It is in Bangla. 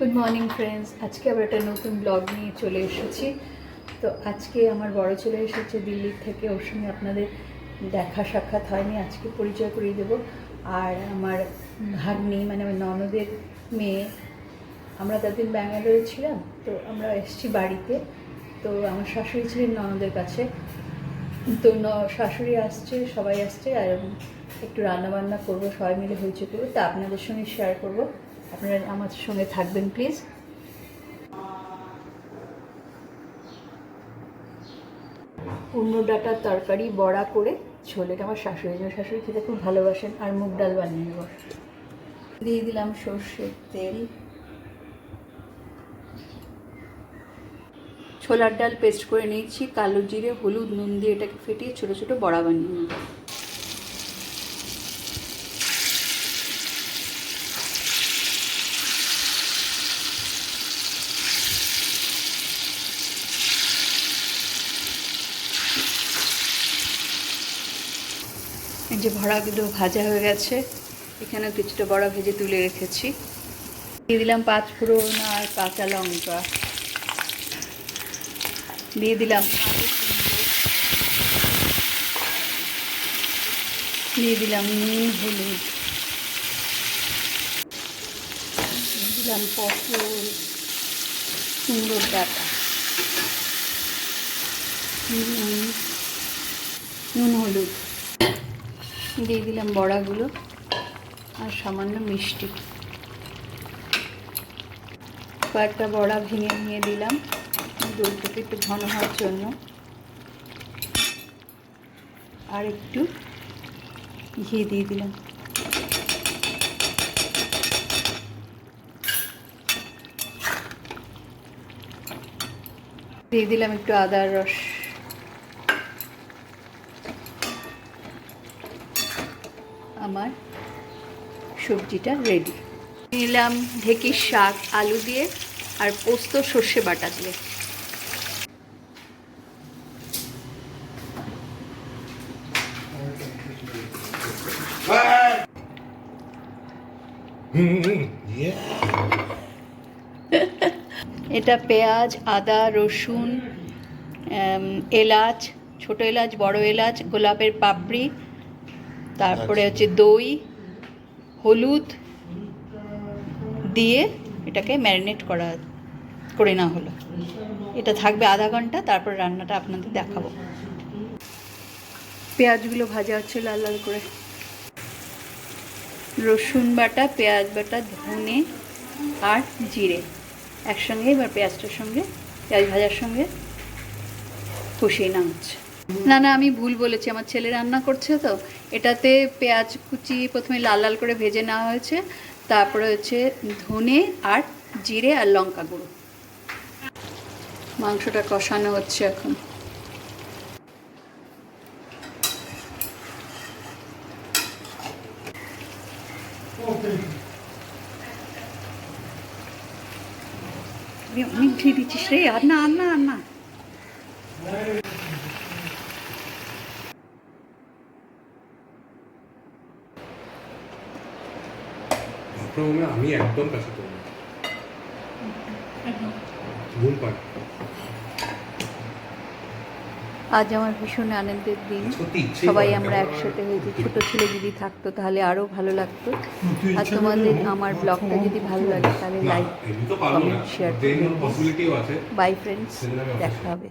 গুড মর্নিং ফ্রেন্ডস আজকে আবার একটা নতুন ব্লগ নিয়ে চলে এসেছি। তো আজকে আমার বড় চলে এসেছে দিল্লির থেকে, ওর সঙ্গে আপনাদের দেখা সাক্ষাৎ হয়নি, আজকে পরিচয় করিয়ে দেবো। আর আমার ভাগ্নি মানে আমার ননদের মেয়ে, আমরা ততদিন ব্যাঙ্গালোরে ছিলাম, তো আমরা এসেছি বাড়িতে। তো আমার শাশুড়ি ছিলেন ননদের কাছে। তো ন- শাশুড়ি আসছে, সবাই আসছে, আর একটু রান্নাবান্না করব, সবাই মিলে হয়েছে করব। তা আপনাদের সঙ্গে শেয়ার করব। আপনারা আমার সঙ্গে থাকবেন, প্লিজ। উন্ন ডাটার তরকারি বড়া করে ছোলেটা আমার শাশুড়ি শাশুড়ি খেতে খুব ভালোবাসেন, আর মুগ ডাল বানিয়ে নেব দিয়ে দিলাম সর্ষের তেল। ছোলার ডাল পেস্ট করে নিয়েছি, কালো জিরে, হলুদ, নুন দিয়ে এটাকে ফেটিয়ে ছোটো ছোটো বড়া বানিয়ে নেব। যে ভরাগুলো ভাজা হয়ে গেছে এখানে কিছুটা বড়া ভেজে তুলে রেখেছি। দিয়ে দিলাম পাঁচ ফোড়ন আর কাঁচা লঙ্কা। দিয়ে দিলাম দিয়ে দিলাম নুন, হলুদ। দিলাম পটল, কুমড়োর ডাটা। নুন, হলুদ। দিয়ে দিলাম বড়াগুলো আর সামান্য মিষ্টি। কয়েকটা বড়া ভেঙে ভেঙে দিলাম। দইটাকে একটু ঘন হওয়ার জন্য। আর একটু ঘি দিয়ে দিলাম। দিয়ে দিলাম একটু আদার রস। আমার সবজিটা রেডি নিলাম ঢেকির শাক, আলু দিয়ে আর পোস্ত সর্ষে বাটা দিয়ে। এটা পেঁয়াজ, আদা, রসুন এলাচ, ছোট এলাচ, বড় এলাচ, গোলাপের পাপড়ি তারপরে হচ্ছে দই, হলুদ দিয়ে এটাকে ম্যারিনেট করা, করে নেওয়া হলো। এটা থাকবে আধা ঘণ্টা, তারপর রান্নাটা আপনাদের দেখাবো। পেঁয়াজগুলো ভাজা হচ্ছে লাল লাল করে। রসুন বাটা, পেঁয়াজ বাটা, ধনে আর জিরে একসঙ্গে, এবার পেঁয়াজটার সঙ্গে, পেঁয়াজ ভাজার সঙ্গে কষিয়ে না হচ্ছে। না না, আমি ভুল বলেছি। আমার ছেলে রান্না করছে তো। এটাতে পেঁয়াজ কুচি প্রথমে লাল লাল করে ভেজে নেওয়া হয়েছে। তারপরে হচ্ছে ধনে আর জিরে আর লঙ্কা গুঁড়ো। মাংসটা কষানো হচ্ছে এখন। অনেক ঘি দিচ্ছিস রে। আর না আর না আর না। প্রথমে আমি একদম কাছে করব ঘুম পায় আজ আমার ভীষণ আনন্দের দিন। সবাই আমরা একসাথে হয়েছি ছোট ছেলে যদি থাকতো তাহলে আরও ভালো লাগতো। আর তোমাদের আমার ব্লগটা যদি ভালো লাগে তাহলে like comment share bye friends দেখা হবে।